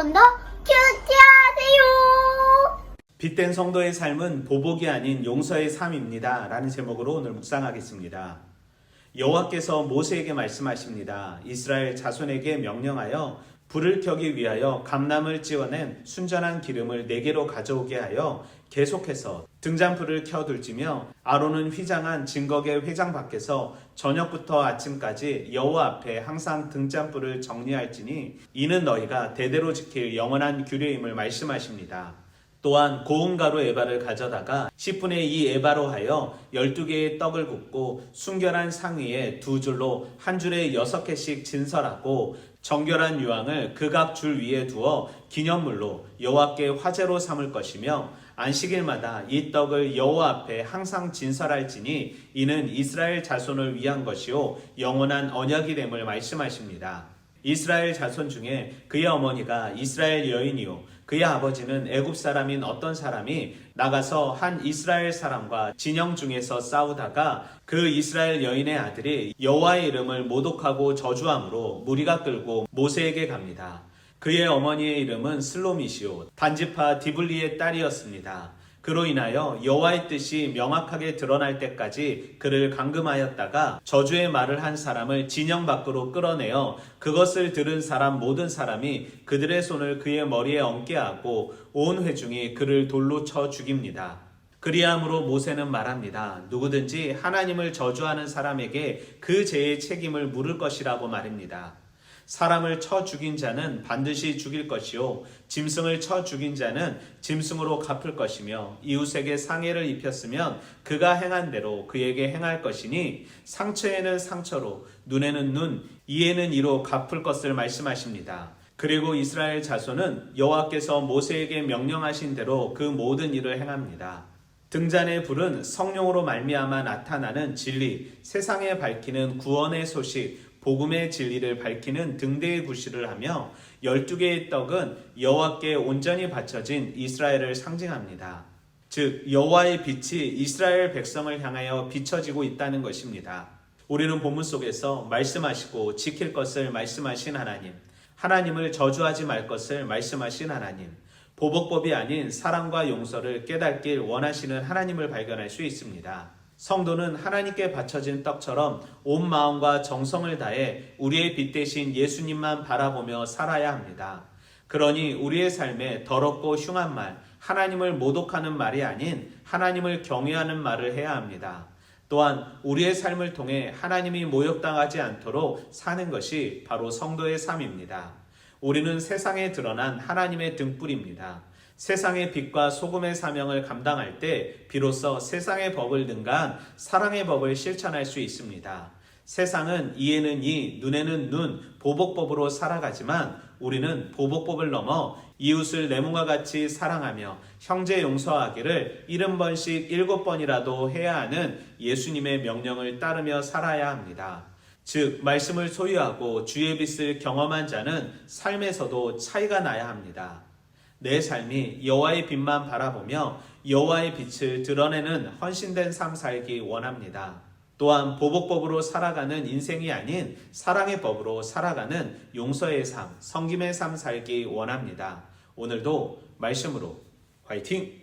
여러분도 큐티하세요. 빛된 성도의 삶은 보복이 아닌 용서의 삶입니다. 라는 제목으로 오늘 묵상하겠습니다. 여호와께서 모세에게 말씀하십니다. 이스라엘 자손에게 명령하여 불을 켜기 위하여 감람을 찌워낸 순전한 기름을 네 개로 가져오게 하여 계속해서 등잔불을 켜둘지며 아론은 휘장한 증거계 회장 밖에서 저녁부터 아침까지 여호와 앞에 항상 등잔불을 정리할지니 이는 너희가 대대로 지킬 영원한 규례임을 말씀하십니다. 또한 고운 가루 에바를 가져다가 10분의 2 에바로 하여 12개의 떡을 굽고 순결한 상위에 두 줄로 한 줄에 여섯 개씩 진설하고 정결한 유황을 극악 줄 위에 두어 기념물로 여호와께 화제로 삼을 것이며 안식일마다 이 떡을 여호와 앞에 항상 진설할지니 이는 이스라엘 자손을 위한 것이요 영원한 언약이 됨을 말씀하십니다. 이스라엘 자손 중에 그의 어머니가 이스라엘 여인이요 그의 아버지는 애굽 사람인 어떤 사람이 나가서 한 이스라엘 사람과 진영 중에서 싸우다가 그 이스라엘 여인의 아들이 여호와의 이름을 모독하고 저주함으로 무리가 끌고 모세에게 갑니다. 그의 어머니의 이름은 슬로미시오 단지파 디블리의 딸이었습니다. 그로 인하여 여호와의 뜻이 명확하게 드러날 때까지 그를 감금하였다가 저주의 말을 한 사람을 진영 밖으로 끌어내어 그것을 들은 사람 모든 사람이 그들의 손을 그의 머리에 얹게 하고 온 회중이 그를 돌로 쳐 죽입니다. 그리함으로 모세는 말합니다. 누구든지 하나님을 저주하는 사람에게 그 죄의 책임을 물을 것이라고 말입니다. 사람을 쳐 죽인 자는 반드시 죽일 것이요 짐승을 쳐 죽인 자는 짐승으로 갚을 것이며 이웃에게 상해를 입혔으면 그가 행한 대로 그에게 행할 것이니 상처에는 상처로 눈에는 눈 이에는 이로 갚을 것을 말씀하십니다. 그리고 이스라엘 자손은 여호와께서 모세에게 명령하신 대로 그 모든 일을 행합니다. 등잔의 불은 성령으로 말미암아 나타나는 진리, 세상에 밝히는 구원의 소식, 복음의 진리를 밝히는 등대의 구실을 하며 12개의 떡은 여호와께 온전히 바쳐진 이스라엘을 상징합니다. 즉 여호와의 빛이 이스라엘 백성을 향하여 비춰지고 있다는 것입니다. 우리는 본문 속에서 말씀하시고 지킬 것을 말씀하신 하나님, 하나님을 저주하지 말 것을 말씀하신 하나님, 보복법이 아닌 사랑과 용서를 깨닫길 원하시는 하나님을 발견할 수 있습니다. 성도는 하나님께 바쳐진 떡처럼 온 마음과 정성을 다해 우리의 빛 대신 예수님만 바라보며 살아야 합니다. 그러니 우리의 삶에 더럽고 흉한 말, 하나님을 모독하는 말이 아닌 하나님을 경외하는 말을 해야 합니다. 또한 우리의 삶을 통해 하나님이 모욕당하지 않도록 사는 것이 바로 성도의 삶입니다. 우리는 세상에 드러난 하나님의 등불입니다. 세상의 빛과 소금의 사명을 감당할 때 비로소 세상의 법을 능가한 사랑의 법을 실천할 수 있습니다. 세상은 이에는 이, 눈에는 눈, 보복법으로 살아가지만 우리는 보복법을 넘어 이웃을 내 몸과 같이 사랑하며 형제 용서하기를 일흔 번씩 일곱 번이라도 해야 하는 예수님의 명령을 따르며 살아야 합니다. 즉, 말씀을 소유하고 주의 빛을 경험한 자는 삶에서도 차이가 나야 합니다. 내 삶이 여호와의 빛만 바라보며 여호와의 빛을 드러내는 헌신된 삶 살기 원합니다. 또한 보복법으로 살아가는 인생이 아닌 사랑의 법으로 살아가는 용서의 삶, 성김의 삶 살기 원합니다. 오늘도 말씀으로 화이팅!